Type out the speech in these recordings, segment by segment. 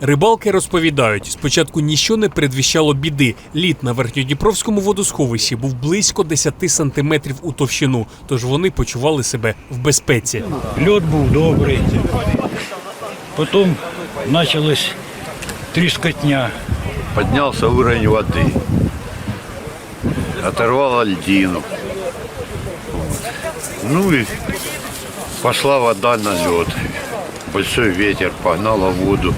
Рибалки розповідають, спочатку ніщо не передвіщало біди. Лід на верхньодніпровському водосховищі був близько 10 сантиметрів у товщину, тож вони почували себе в безпеці. Лед був добрий. Потім почалась тріскотня. Поднялся уровень воды. Оторвало льдину. Ну и пошла вода на лед. Большой ветер погнала воду.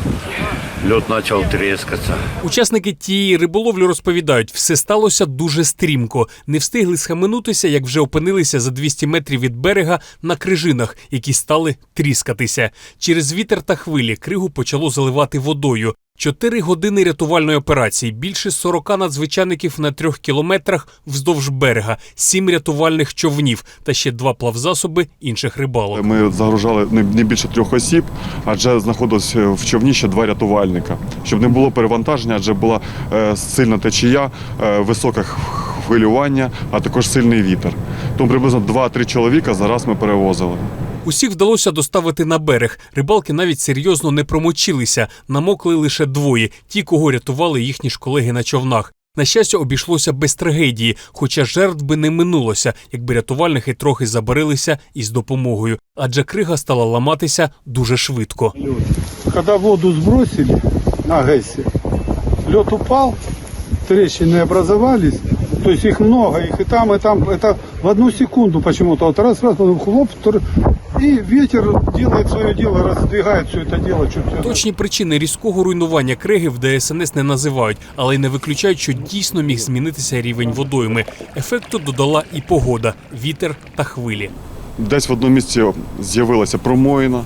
Льот почав тріскатися. Учасники тієї риболовлі розповідають, все сталося дуже стрімко. Не встигли схаменутися, як вже опинилися за 200 метрів від берега на крижинах, які стали тріскатися. Через вітер та хвилі кригу почало заливати водою. Чотири години рятувальної операції, більше 40 надзвичайників на трьох кілометрах вздовж берега, сім рятувальних човнів та ще два плавзасоби інших рибалок. Ми загружали не більше трьох осіб, адже знаходилось в човні ще два рятувальника. Щоб не було перевантаження, адже була е, сильна течія, е, високе хвилювання, а також сильний вітер. Тому приблизно 2-3 чоловіка зараз ми перевозили. Усіх вдалося доставити на берег. Рибалки навіть серйозно не промочилися. Намокли лише двоє, ті, кого рятували їхні ж колеги на човнах. На щастя, обійшлося без трагедії, хоча жертв би не минулося, якби рятувальники трохи забарилися із допомогою, адже крига стала ламатися дуже швидко. Когда воду сбросили на ГЭСе, лед упал, трещины образовались, то есть их много, их и там, и там, это в одну секунду почему-то, вот раз, раз, потом хлоп, втор- и ветер делает свое дело, раздвигает все это дело чуть-чуть. Точні причини різкого руйнування криги в ДСНС не називають, але й не виключають, що дійсно міг змінитися рівень водойми. Ефекту додала і погода, вітер та хвилі. Десь в одному місці з'явилася промоїна.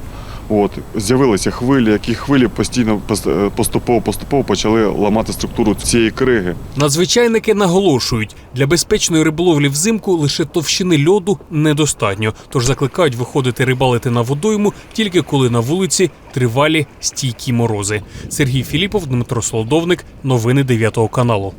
От з'явилися хвилі, які хвилі постійно пос- поступово поступово почали ламати структуру цієї криги. Надзвичайники наголошують, для безпечної риболовлі взимку лише товщини льоду недостатньо, тож закликають виходити рибалити на водойму тільки коли на вулиці тривалі стійкі морози. Сергій Філіпов, Дмитро Солодовник, новини 9 каналу.